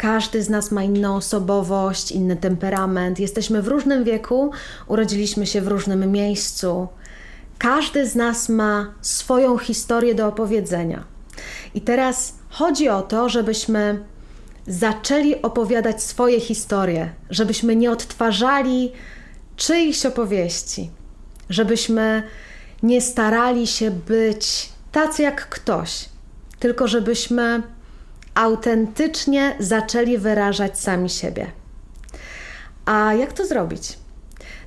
Każdy z nas ma inną osobowość, inny temperament. Jesteśmy w różnym wieku, urodziliśmy się w różnym miejscu. Każdy z nas ma swoją historię do opowiedzenia. I teraz chodzi o to, żebyśmy zaczęli opowiadać swoje historie, żebyśmy nie odtwarzali czyichś opowieści, żebyśmy nie starali się być tacy jak ktoś, tylko żebyśmy autentycznie zaczęli wyrażać sami siebie. A jak to zrobić?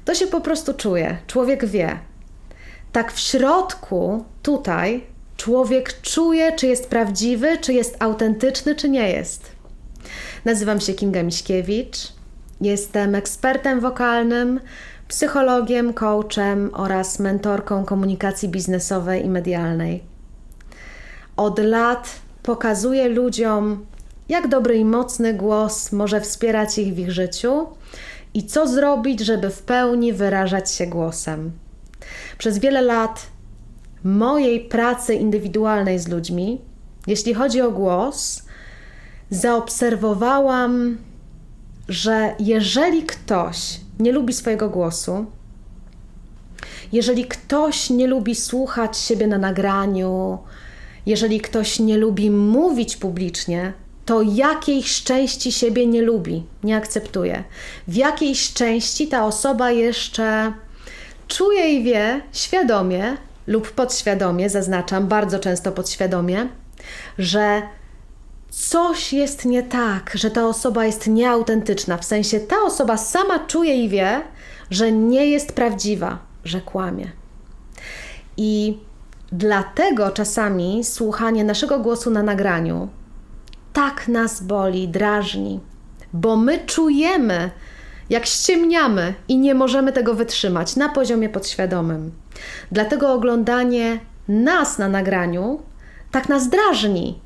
To się po prostu czuje, człowiek wie. Tak w środku, tutaj, człowiek czuje, czy jest prawdziwy, czy jest autentyczny, czy nie jest. Nazywam się Kinga Miśkiewicz, jestem ekspertem wokalnym, psychologiem, coachem oraz mentorką komunikacji biznesowej i medialnej. Od lat pokazuję ludziom, jak dobry i mocny głos może wspierać ich w ich życiu i co zrobić, żeby w pełni wyrażać się głosem. Przez wiele lat mojej pracy indywidualnej z ludźmi, jeśli chodzi o głos, zaobserwowałam, że jeżeli ktoś nie lubi swojego głosu, jeżeli ktoś nie lubi słuchać siebie na nagraniu, jeżeli ktoś nie lubi mówić publicznie, to jakiejś części siebie nie lubi, nie akceptuje. W jakiejś części ta osoba jeszcze czuje i wie świadomie lub podświadomie, zaznaczam bardzo często podświadomie, że coś jest nie tak, że ta osoba jest nieautentyczna. W sensie ta osoba sama czuje i wie, że nie jest prawdziwa, że kłamie. I dlatego czasami słuchanie naszego głosu na nagraniu tak nas boli, drażni, bo my czujemy, jak ściemniamy i nie możemy tego wytrzymać na poziomie podświadomym. Dlatego oglądanie nas na nagraniu tak nas drażni,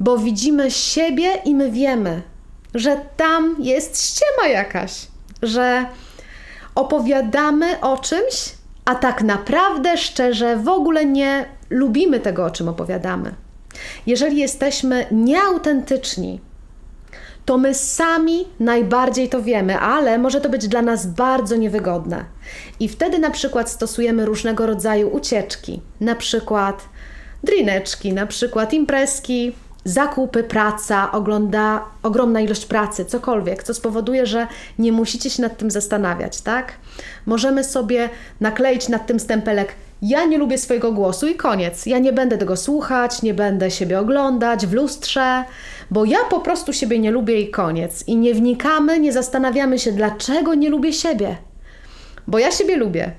bo widzimy siebie i my wiemy, że tam jest ściema jakaś, że opowiadamy o czymś, a tak naprawdę szczerze w ogóle nie lubimy tego, o czym opowiadamy. Jeżeli jesteśmy nieautentyczni, to my sami najbardziej to wiemy, ale może to być dla nas bardzo niewygodne. I wtedy na przykład stosujemy różnego rodzaju ucieczki, na przykład drineczki, na przykład imprezki, zakupy, praca, ogląda ogromna ilość pracy, cokolwiek, co spowoduje, że nie musicie się nad tym zastanawiać, tak? Możemy sobie nakleić nad tym stempelek ja nie lubię swojego głosu i koniec. Ja nie będę tego słuchać, nie będę siebie oglądać w lustrze, bo ja po prostu siebie nie lubię i koniec. I nie wnikamy, nie zastanawiamy się, dlaczego nie lubię siebie. Bo ja siebie lubię.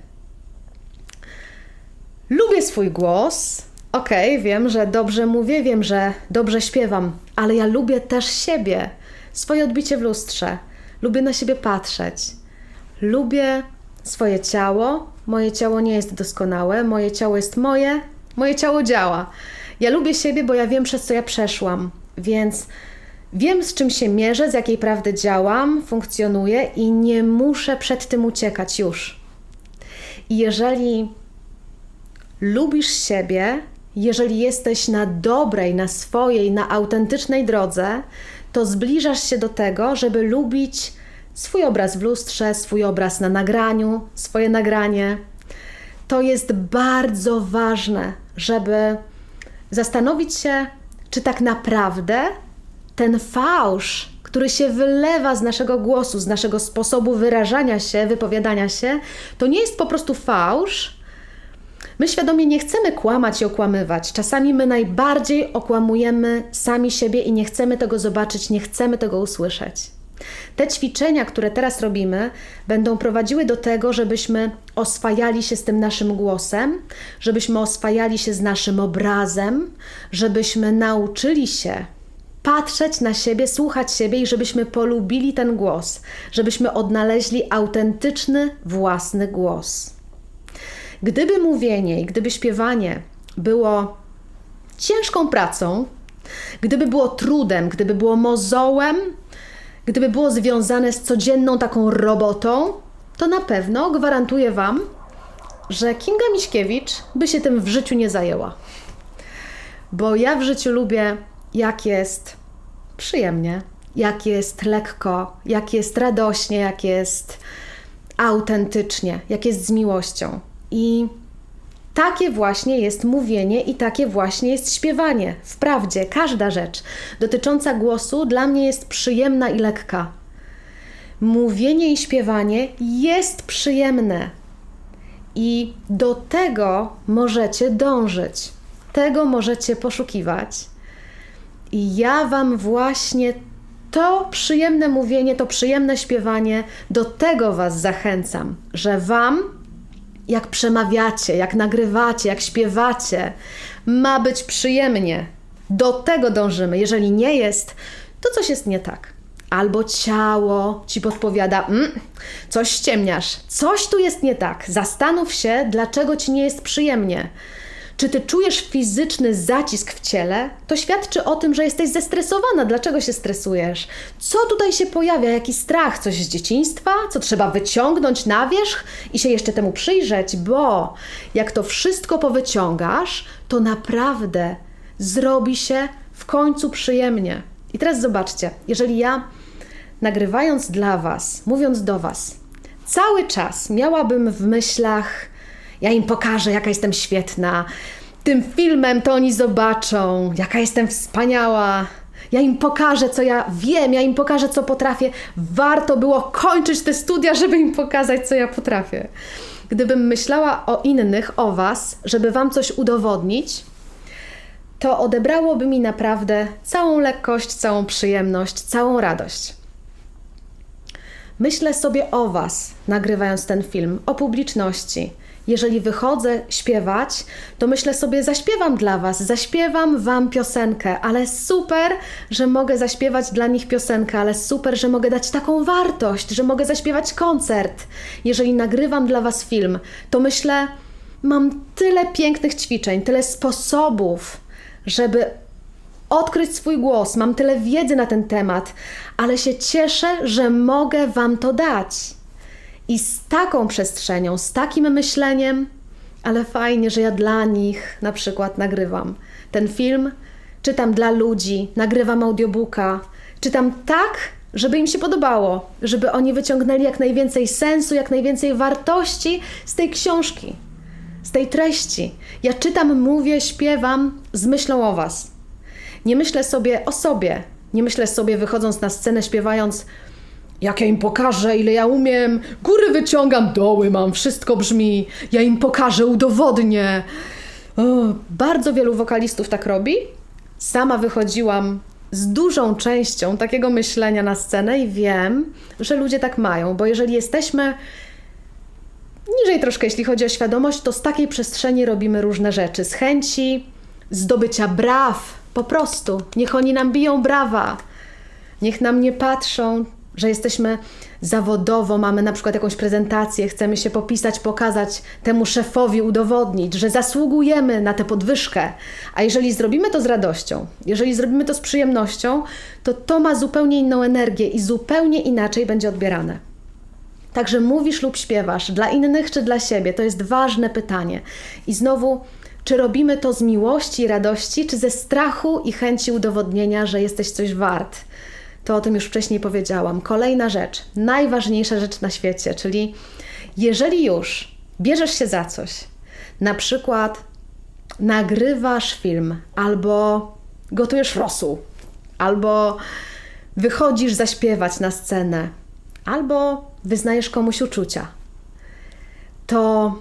Lubię swój głos. Okej, okay, wiem, że dobrze mówię, wiem, że dobrze śpiewam, ale ja lubię też siebie, swoje odbicie w lustrze. Lubię na siebie patrzeć. Lubię swoje ciało, Moje ciało nie jest doskonałe, moje ciało jest moje, moje ciało działa. Ja lubię siebie, bo ja wiem, przez co ja przeszłam, więc wiem, z czym się mierzę, z jakiej prawdy działam, funkcjonuję i nie muszę przed tym uciekać już. I jeżeli lubisz siebie, jeżeli jesteś na dobrej, na swojej, na autentycznej drodze, to zbliżasz się do tego, żeby lubić swój obraz w lustrze, swój obraz na nagraniu, swoje nagranie. To jest bardzo ważne, żeby zastanowić się, czy tak naprawdę ten fałsz, który się wylewa z naszego głosu, z naszego sposobu wyrażania się, wypowiadania się, to nie jest po prostu fałsz. My świadomie nie chcemy kłamać i okłamywać. Czasami my najbardziej okłamujemy sami siebie i nie chcemy tego zobaczyć, nie chcemy tego usłyszeć. Te ćwiczenia, które teraz robimy, będą prowadziły do tego, żebyśmy oswajali się z tym naszym głosem, żebyśmy oswajali się z naszym obrazem, żebyśmy nauczyli się patrzeć na siebie, słuchać siebie i żebyśmy polubili ten głos, żebyśmy odnaleźli autentyczny, własny głos. Gdyby mówienie i gdyby śpiewanie było ciężką pracą, gdyby było trudem, gdyby było mozołem, Gdyby było związane z codzienną taką robotą, to na pewno gwarantuję Wam, że Kinga Miśkiewicz by się tym w życiu nie zajęła. Bo ja w życiu lubię, jak jest przyjemnie, jak jest lekko, jak jest radośnie, jak jest autentycznie, jak jest z miłością. I takie właśnie jest mówienie i takie właśnie jest śpiewanie. Wprawdzie każda rzecz dotycząca głosu dla mnie jest przyjemna i lekka. Mówienie i śpiewanie jest przyjemne. I do tego możecie dążyć, tego możecie poszukiwać. I ja Wam właśnie to przyjemne mówienie, to przyjemne śpiewanie, do tego Was zachęcam, że Wam, jak przemawiacie, jak nagrywacie, jak śpiewacie, ma być przyjemnie. Do tego dążymy. Jeżeli nie jest, to coś jest nie tak. Albo ciało ci podpowiada, mm, coś ściemniasz, coś tu jest nie tak. Zastanów się, dlaczego ci nie jest przyjemnie. Czy ty czujesz fizyczny zacisk w ciele? To świadczy o tym, że jesteś zestresowana. Dlaczego się stresujesz? Co tutaj się pojawia? Jaki strach? Coś z dzieciństwa? Co trzeba wyciągnąć na wierzch i się jeszcze temu przyjrzeć? Bo jak to wszystko powyciągasz, to naprawdę zrobi się w końcu przyjemnie. I teraz zobaczcie, jeżeli ja nagrywając dla Was, mówiąc do Was, cały czas miałabym w myślach, ja im pokażę, jaka jestem świetna. Tym filmem to oni zobaczą, jaka jestem wspaniała. Ja im pokażę, co ja wiem, ja im pokażę, co potrafię. Warto było kończyć te studia, żeby im pokazać, co ja potrafię. Gdybym myślała o innych, o Was, żeby Wam coś udowodnić, to odebrałoby mi naprawdę całą lekkość, całą przyjemność, całą radość. Myślę sobie o Was, nagrywając ten film, o publiczności jeżeli wychodzę śpiewać, to myślę sobie, zaśpiewam dla Was, zaśpiewam Wam piosenkę, ale super, że mogę zaśpiewać dla nich piosenkę, ale super, że mogę dać taką wartość, że mogę zaśpiewać koncert. Jeżeli nagrywam dla Was film, to myślę, mam tyle pięknych ćwiczeń, tyle sposobów, żeby odkryć swój głos, mam tyle wiedzy na ten temat, ale się cieszę, że mogę Wam to dać. I z taką przestrzenią, z takim myśleniem, ale fajnie, że ja dla nich na przykład nagrywam ten film, czytam dla ludzi, nagrywam audiobooka, czytam tak, żeby im się podobało, żeby oni wyciągnęli jak najwięcej sensu, jak najwięcej wartości z tej książki, z tej treści. Ja czytam, mówię, śpiewam z myślą o Was. Nie myślę sobie o sobie, nie myślę sobie wychodząc na scenę, śpiewając jak ja im pokażę, ile ja umiem, góry wyciągam, doły mam, wszystko brzmi, ja im pokażę, udowodnię. O, bardzo wielu wokalistów tak robi. Sama wychodziłam z dużą częścią takiego myślenia na scenę i wiem, że ludzie tak mają, bo jeżeli jesteśmy niżej troszkę, jeśli chodzi o świadomość, to z takiej przestrzeni robimy różne rzeczy. Z chęci zdobycia braw, po prostu. Niech oni nam biją brawa. Niech nam nie patrzą, że jesteśmy zawodowo, mamy na przykład jakąś prezentację, chcemy się popisać, pokazać temu szefowi, udowodnić, że zasługujemy na tę podwyżkę. A jeżeli zrobimy to z radością, jeżeli zrobimy to z przyjemnością, to to ma zupełnie inną energię i zupełnie inaczej będzie odbierane. Także mówisz lub śpiewasz dla innych czy dla siebie, to jest ważne pytanie. I znowu, czy robimy to z miłości i radości, czy ze strachu i chęci udowodnienia, że jesteś coś wart? To o tym już wcześniej powiedziałam. Kolejna rzecz, najważniejsza rzecz na świecie, czyli jeżeli już bierzesz się za coś, na przykład nagrywasz film, albo gotujesz rosół, albo wychodzisz zaśpiewać na scenę, albo wyznajesz komuś uczucia, to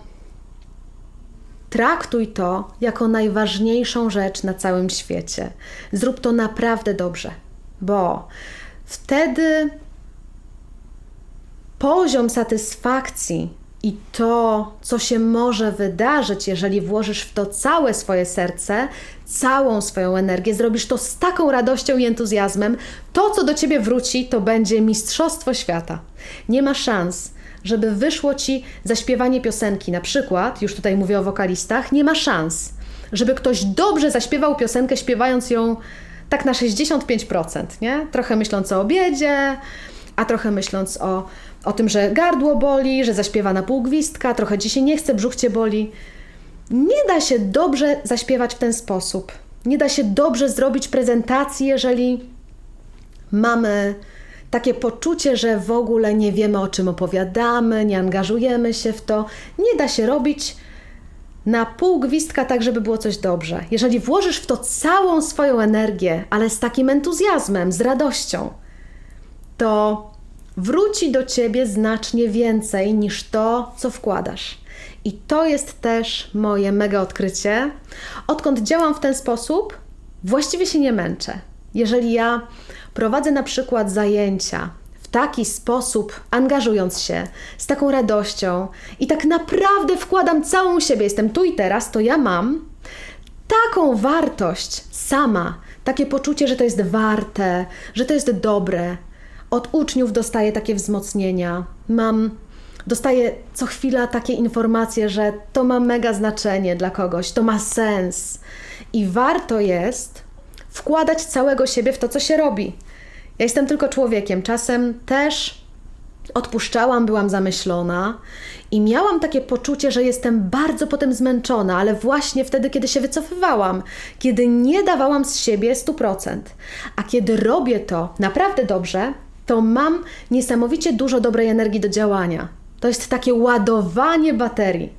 traktuj to jako najważniejszą rzecz na całym świecie. Zrób to naprawdę dobrze bo wtedy poziom satysfakcji i to, co się może wydarzyć, jeżeli włożysz w to całe swoje serce, całą swoją energię, zrobisz to z taką radością i entuzjazmem, to, co do ciebie wróci, to będzie mistrzostwo świata. Nie ma szans, żeby wyszło ci zaśpiewanie piosenki, na przykład, już tutaj mówię o wokalistach, nie ma szans, żeby ktoś dobrze zaśpiewał piosenkę, śpiewając ją tak na 65%, nie? Trochę myśląc o obiedzie, a trochę myśląc o, o tym, że gardło boli, że zaśpiewa na pół gwizdka, trochę ci się nie chce, brzuch cię boli. Nie da się dobrze zaśpiewać w ten sposób. Nie da się dobrze zrobić prezentacji, jeżeli mamy takie poczucie, że w ogóle nie wiemy o czym opowiadamy, nie angażujemy się w to. Nie da się robić na pół gwizdka tak, żeby było coś dobrze. Jeżeli włożysz w to całą swoją energię, ale z takim entuzjazmem, z radością, to wróci do ciebie znacznie więcej niż to, co wkładasz. I to jest też moje mega odkrycie. Odkąd działam w ten sposób, właściwie się nie męczę. Jeżeli ja prowadzę na przykład zajęcia taki sposób, angażując się, z taką radością i tak naprawdę wkładam całą siebie, jestem tu i teraz, to ja mam taką wartość sama, takie poczucie, że to jest warte, że to jest dobre. Od uczniów dostaję takie wzmocnienia. Mam dostaję co chwila takie informacje, że to ma mega znaczenie dla kogoś, to ma sens. I warto jest wkładać całego siebie w to, co się robi. Ja jestem tylko człowiekiem, czasem też odpuszczałam, byłam zamyślona i miałam takie poczucie, że jestem bardzo potem zmęczona, ale właśnie wtedy, kiedy się wycofywałam, kiedy nie dawałam z siebie 100%. A kiedy robię to naprawdę dobrze, to mam niesamowicie dużo dobrej energii do działania. To jest takie ładowanie baterii.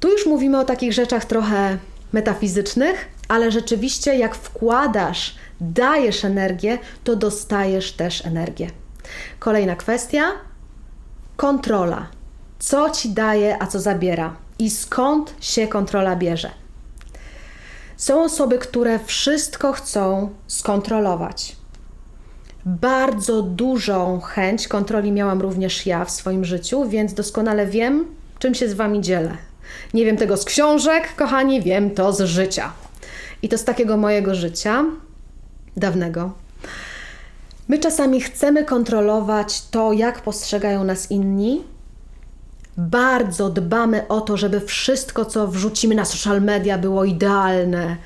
Tu już mówimy o takich rzeczach trochę metafizycznych, ale rzeczywiście, jak wkładasz, dajesz energię, to dostajesz też energię. Kolejna kwestia: kontrola. Co ci daje, a co zabiera? I skąd się kontrola bierze? Są osoby, które wszystko chcą skontrolować. Bardzo dużą chęć kontroli miałam również ja w swoim życiu, więc doskonale wiem, czym się z Wami dzielę. Nie wiem tego z książek, kochani, wiem to z życia. I to z takiego mojego życia, dawnego. My czasami chcemy kontrolować to, jak postrzegają nas inni. Bardzo dbamy o to, żeby wszystko, co wrzucimy na social media, było idealne,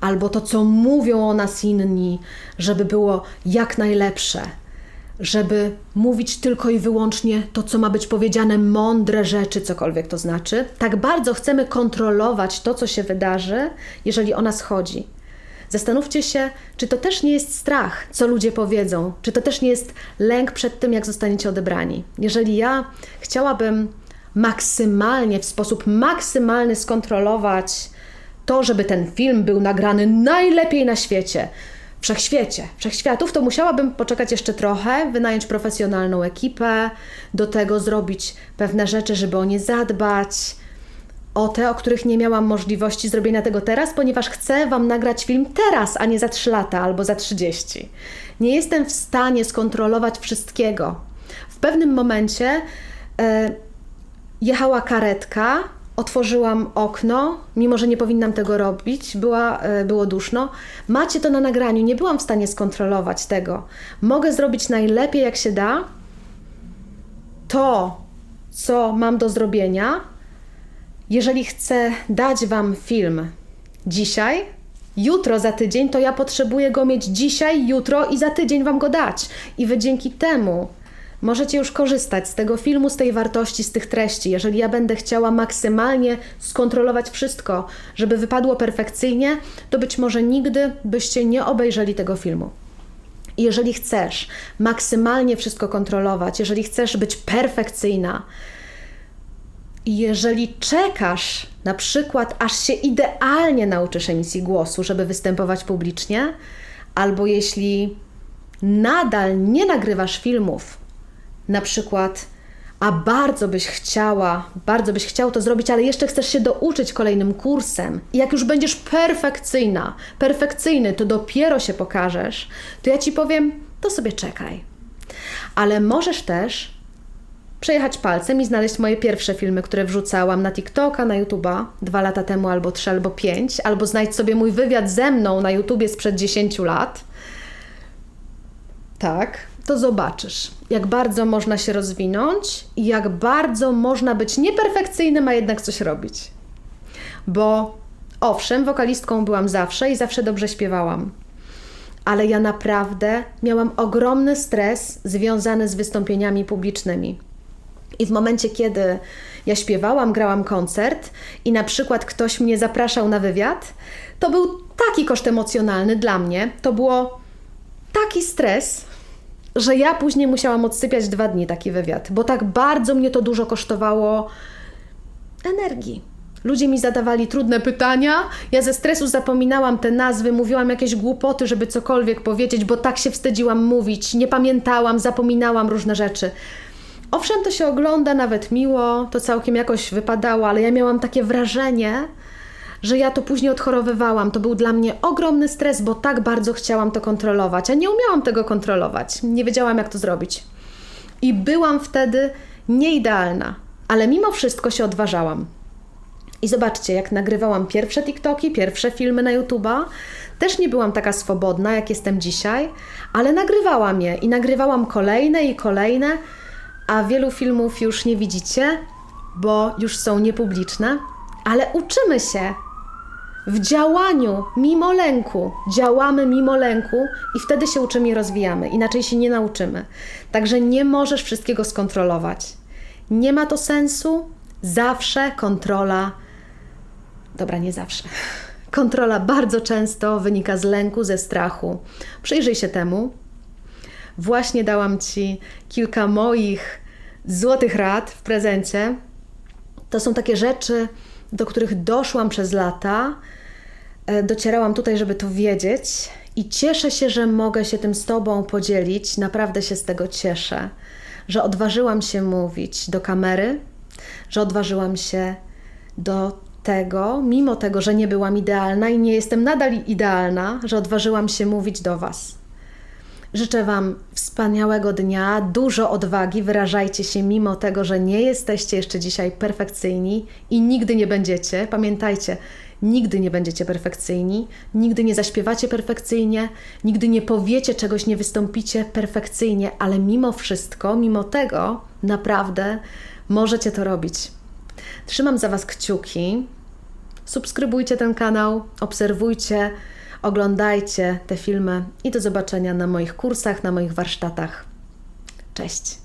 albo to, co mówią o nas inni, żeby było jak najlepsze, żeby mówić tylko i wyłącznie to, co ma być powiedziane, mądre rzeczy, cokolwiek to znaczy. Tak bardzo chcemy kontrolować to, co się wydarzy, jeżeli o nas chodzi. Zastanówcie się, czy to też nie jest strach, co ludzie powiedzą, czy to też nie jest lęk przed tym, jak zostaniecie odebrani. Jeżeli ja chciałabym maksymalnie, w sposób maksymalny skontrolować to, żeby ten film był nagrany najlepiej na świecie, wszechświecie, wszechświatów, to musiałabym poczekać jeszcze trochę, wynająć profesjonalną ekipę, do tego zrobić pewne rzeczy, żeby o nie zadbać, o te, o których nie miałam możliwości zrobienia tego teraz, ponieważ chcę Wam nagrać film teraz, a nie za 3 lata albo za 30. Nie jestem w stanie skontrolować wszystkiego. W pewnym momencie e, jechała karetka, otworzyłam okno, mimo że nie powinnam tego robić, była, e, było duszno. Macie to na nagraniu, nie byłam w stanie skontrolować tego. Mogę zrobić najlepiej, jak się da. To, co mam do zrobienia, jeżeli chcę dać Wam film dzisiaj, jutro, za tydzień, to ja potrzebuję go mieć dzisiaj, jutro i za tydzień Wam go dać. I Wy dzięki temu możecie już korzystać z tego filmu, z tej wartości, z tych treści. Jeżeli ja będę chciała maksymalnie skontrolować wszystko, żeby wypadło perfekcyjnie, to być może nigdy byście nie obejrzeli tego filmu. Jeżeli chcesz maksymalnie wszystko kontrolować, jeżeli chcesz być perfekcyjna, jeżeli czekasz, na przykład, aż się idealnie nauczysz emisji głosu, żeby występować publicznie, albo jeśli nadal nie nagrywasz filmów, na przykład, a bardzo byś chciała, bardzo byś chciał to zrobić, ale jeszcze chcesz się douczyć kolejnym kursem, i jak już będziesz perfekcyjna, perfekcyjny, to dopiero się pokażesz, to ja ci powiem, to sobie czekaj. Ale możesz też przejechać palcem i znaleźć moje pierwsze filmy, które wrzucałam na TikToka, na YouTube'a dwa lata temu, albo trzy, albo pięć, albo znajdź sobie mój wywiad ze mną na YouTubie sprzed 10 lat. Tak, to zobaczysz, jak bardzo można się rozwinąć i jak bardzo można być nieperfekcyjnym, a jednak coś robić. Bo owszem, wokalistką byłam zawsze i zawsze dobrze śpiewałam. Ale ja naprawdę miałam ogromny stres związany z wystąpieniami publicznymi. I w momencie, kiedy ja śpiewałam, grałam koncert i na przykład ktoś mnie zapraszał na wywiad, to był taki koszt emocjonalny dla mnie. To było taki stres, że ja później musiałam odsypiać dwa dni taki wywiad, bo tak bardzo mnie to dużo kosztowało energii. Ludzie mi zadawali trudne pytania, ja ze stresu zapominałam te nazwy, mówiłam jakieś głupoty, żeby cokolwiek powiedzieć, bo tak się wstydziłam mówić, nie pamiętałam, zapominałam różne rzeczy. Owszem, to się ogląda nawet miło, to całkiem jakoś wypadało, ale ja miałam takie wrażenie, że ja to później odchorowywałam. To był dla mnie ogromny stres, bo tak bardzo chciałam to kontrolować, a nie umiałam tego kontrolować. Nie wiedziałam, jak to zrobić. I byłam wtedy nieidealna, ale mimo wszystko się odważałam. I zobaczcie, jak nagrywałam pierwsze TikToki, pierwsze filmy na YouTube'a, też nie byłam taka swobodna, jak jestem dzisiaj, ale nagrywałam je i nagrywałam kolejne i kolejne, a wielu filmów już nie widzicie, bo już są niepubliczne, ale uczymy się w działaniu, mimo lęku. Działamy mimo lęku i wtedy się uczymy i rozwijamy. Inaczej się nie nauczymy. Także nie możesz wszystkiego skontrolować. Nie ma to sensu. Zawsze kontrola. Dobra, nie zawsze. Kontrola bardzo często wynika z lęku, ze strachu. Przyjrzyj się temu. Właśnie dałam Ci kilka moich złotych rad w prezencie. To są takie rzeczy, do których doszłam przez lata. E, Docierałam tutaj, żeby to wiedzieć, i cieszę się, że mogę się tym z Tobą podzielić. Naprawdę się z tego cieszę, że odważyłam się mówić do kamery, że odważyłam się do tego, mimo tego, że nie byłam idealna i nie jestem nadal idealna, że odważyłam się mówić do Was. Życzę Wam wspaniałego dnia, dużo odwagi. Wyrażajcie się mimo tego, że nie jesteście jeszcze dzisiaj perfekcyjni i nigdy nie będziecie. Pamiętajcie, nigdy nie będziecie perfekcyjni, nigdy nie zaśpiewacie perfekcyjnie, nigdy nie powiecie czegoś, nie wystąpicie perfekcyjnie, ale mimo wszystko, mimo tego, naprawdę możecie to robić. Trzymam za Was kciuki. Subskrybujcie ten kanał, obserwujcie, oglądajcie te filmy i do zobaczenia na moich kursach, na moich warsztatach. Cześć!